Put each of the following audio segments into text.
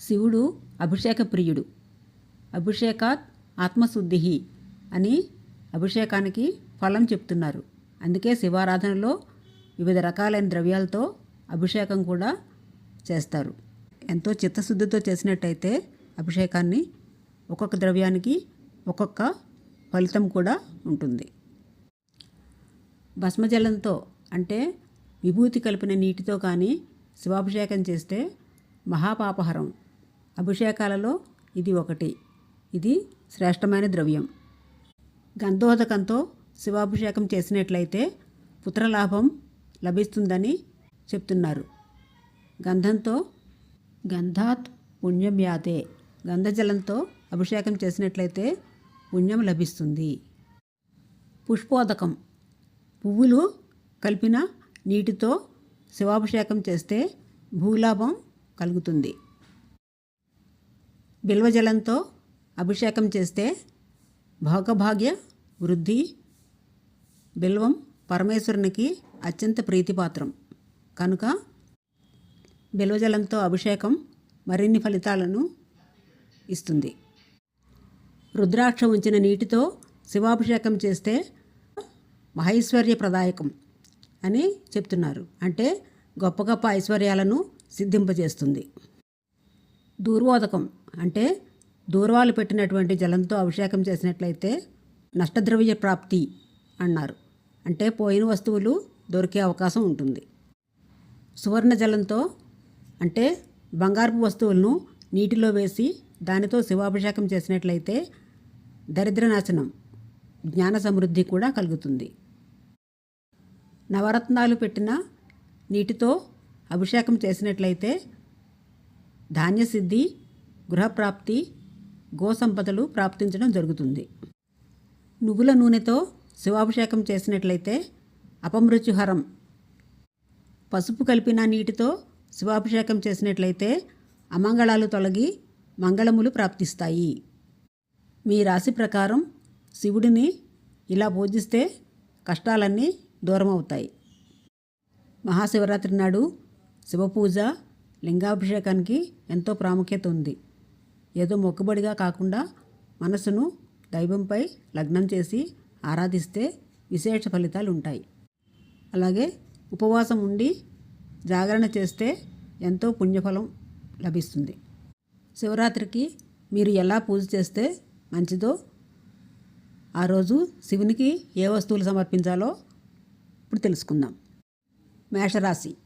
శివుడు అభిషేక ప్రియుడు. అభిషేకాత్ ఆత్మశుద్ధి అని అభిషేకానికి ఫలం చెప్తున్నారు. అందుకే శివారాధనలో వివిధ రకాలైన ద్రవ్యాలతో అభిషేకం కూడా చేస్తారు. ఎంతో చిత్తశుద్ధితో చేసినట్టయితే అభిషేకాన్ని ఒక్కొక్క ద్రవ్యానికి ఒక్కొక్క ఫలితం కూడా ఉంటుంది. భస్మజలంతో అంటే విభూతి కలిపిన నీటితో కానీ శివాభిషేకం చేస్తే మహాపాపహరం అభిషేకాలలో ఇది ఒకటి. ఇది శ్రేష్టమైన ద్రవ్యం. గంధోదకంతో శివాభిషేకం చేసినట్లయితే పుత్రలాభం లభిస్తుందని చెప్తున్నారు. గంధంతో గంధాత్ పుణ్యం యాతే గంధజలంతో అభిషేకం చేసినట్లయితే పుణ్యం లభిస్తుంది. పుష్పోదకం. పువ్వులు కలిపిన నీటితో శివాభిషేకం చేస్తే భూలాభం కలుగుతుంది. బిల్వజలంతో అభిషేకం చేస్తే భోగభాగ్య వృద్ధి బిల్వం పరమేశ్వరునికి అత్యంత ప్రీతిపాత్రం. కనుక బిల్వజలంతో అభిషేకం మరిన్ని ఫలితాలను ఇస్తుంది. రుద్రాక్ష ఉంచిన నీటితో శివాభిషేకం చేస్తే మహైశ్వర్యప్రదాయకం అని చెప్తున్నారు. అంటే గొప్ప గొప్ప ఐశ్వర్యాలను సిద్ధింపజేస్తుంది. దూర్వోదకం. అంటే దూర్వాలు పెట్టినటువంటి జలంతో అభిషేకం చేసినట్లయితే నష్టద్రవ్య ప్రాప్తి అన్నారు. అంటే పోయిన వస్తువులు దొరికే అవకాశం ఉంటుంది. సువర్ణ జలంతో అంటే బంగారపు వస్తువులను నీటిలో వేసి దానితో శివాభిషేకం చేసినట్లయితే దరిద్రనాశనం జ్ఞాన సమృద్ధి కూడా కలుగుతుంది. నవరత్నాలు పెట్టిన నీటితో అభిషేకం చేసినట్లయితే ధాన్యసిద్ధి గృహప్రాప్తి గోసంపదలు ప్రాప్తించడం జరుగుతుంది. నువ్వుల నూనెతో శివాభిషేకం చేసినట్లయితే అపమృత్యుహరం. పసుపు కలిపిన నీటితో శివాభిషేకం చేసినట్లయితే అమంగళాలు తొలగి మంగళములు ప్రాప్తిస్తాయి. మీ రాశి ప్రకారం శివుడిని ఇలా పూజిస్తే కష్టాలన్నీ దూరమవుతాయి. మహాశివరాత్రి నాడు శివపూజ లింగాభిషేకానికి ఎంతో ప్రాముఖ్యత ఉంది. ఏదో మొక్కుబడిగా కాకుండా మనసును దైవంపై లగ్నం చేసి ఆరాధిస్తే విశేష ఫలితాలు ఉంటాయి అలాగే ఉపవాసం ఉండి జాగరణ చేస్తే ఎంతో పుణ్యఫలం లభిస్తుంది. శివరాత్రికి మీరు ఎలా పూజ చేస్తే మంచిదో ఆ రోజు శివునికి ఏ వస్తువులు సమర్పించాలో ఇప్పుడు తెలుసుకుందాం. మేషరాశి.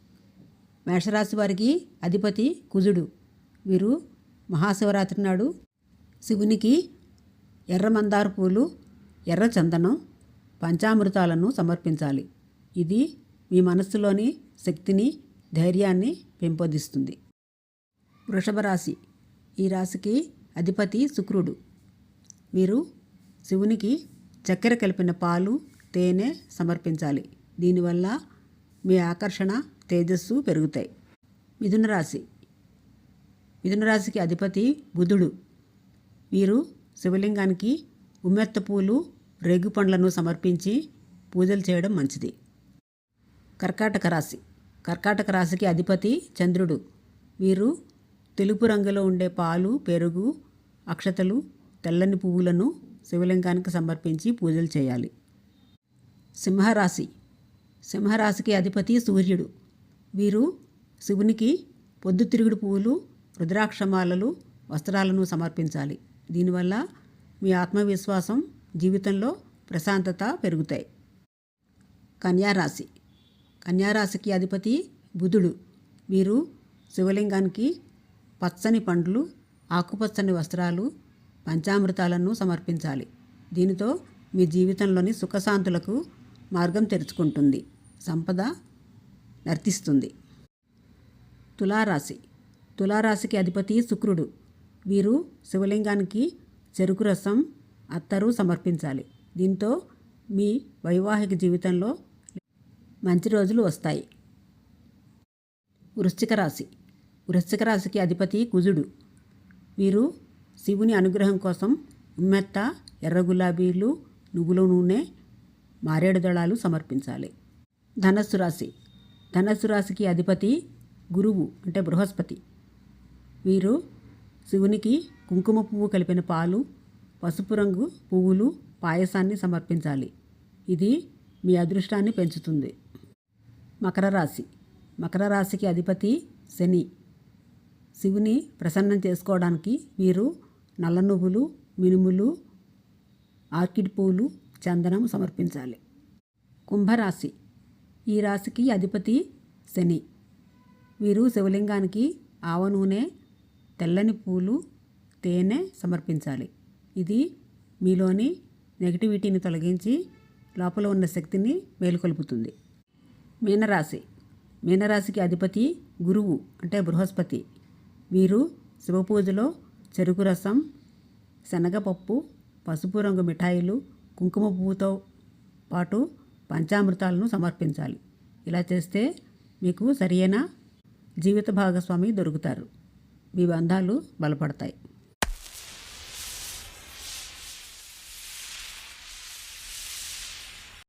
మేషరాశి వారికి అధిపతి కుజుడు. వీరు మహాశివరాత్రి నాడు శివునికి ఎర్ర మందార పూలు ఎర్ర చందనం పంచామృతాలను సమర్పించాలి. ఇది మీ మనస్సులోని శక్తిని ధైర్యాన్ని పెంపొందిస్తుంది. వృషభ రాశి. ఈ రాశికి అధిపతి శుక్రుడు. మీరు శివునికి చక్కెర కలిపిన పాలు తేనె సమర్పించాలి. దీనివల్ల మీ ఆకర్షణ తేజస్సు పెరుగుతాయి. మిథున రాశి. మిథున రాశికి అధిపతి బుధుడు. వీరు శివలింగానికి ఉమ్మెత్త పూలు రేగు పండ్లను సమర్పించి పూజలు చేయడం మంచిది. కర్కాటక రాశి. కర్కాటక రాశికి అధిపతి చంద్రుడు. వీరు తెలుపు రంగులో ఉండే పాలు పెరుగు అక్షతలు తెల్లని పువ్వులను శివలింగానికి సమర్పించి పూజలు చేయాలి. సింహరాశి. సింహరాశికి అధిపతి సూర్యుడు. వీరు శివునికి పొద్దుతిరుగుడు పువ్వులు రుద్రాక్షమాలలు వస్త్రాలను సమర్పించాలి. దీనివల్ల మీ ఆత్మవిశ్వాసం జీవితంలో ప్రశాంతత పెరుగుతాయి. కన్యారాశి. కన్యారాశికి అధిపతి బుధుడు. వీరు శివలింగానికి పచ్చని పండ్లు ఆకుపచ్చని వస్త్రాలు పంచామృతాలను సమర్పించాలి. దీనితో మీ జీవితంలోని సుఖశాంతులకు మార్గం తెరుచుకుంటుంది. సంపద నర్తిస్తుంది తులారాశి. తులారాశికి అధిపతి శుక్రుడు. వీరు శివలింగానికి చెరుకు రసం అత్తరు సమర్పించాలి. దీంతో మీ వైవాహిక జీవితంలో మంచి రోజులు వస్తాయి. వృశ్చిక రాశి. వృశ్చిక రాశికి అధిపతి కుజుడు. వీరు శివుని అనుగ్రహం కోసం ఉమ్మెత్త ఎర్ర గులాబీలు నువ్వుల నూనె మారేడు దళాలు సమర్పించాలి. ధనస్సు రాశి. ధనస్సు రాశికి అధిపతి గురువు అంటే బృహస్పతి. వీరు శివునికి కుంకుమ పువ్వు కలిపిన పాలు పసుపు రంగు పువ్వులు పాయసాన్ని సమర్పించాలి. ఇది మీ అదృష్టాన్ని పెంచుతుంది. మకర రాశి. మకర రాశికి అధిపతి శని. శివుని ప్రసన్నం చేసుకోవడానికి వీరు నల్ల నువ్వులు మినుములు ఆర్కిడ్ పూలు చందనం సమర్పించాలి. కుంభరాశి. ఈ రాశికి అధిపతి శని. వీరు శివలింగానికి ఆవ నూనె తెల్లని పూలు తేనె సమర్పించాలి. ఇది మీలోని నెగిటివిటీని తొలగించి లోపల ఉన్న శక్తిని మేలుకొల్పుతుంది. మీనరాశి. మీనరాశికి అధిపతి గురువు అంటే బృహస్పతి. వీరు శివపూజలో చెరుకు రసం శనగపప్పు పసుపు రంగు మిఠాయిలు కుంకుమ పువ్వుతో పాటు పంచామృతాలను సమర్పించాలి. ఇలా చేస్తే మీకు సరియైన జీవిత భాగస్వామి దొరుకుతారు. మీ బంధాలు బలపడతాయి.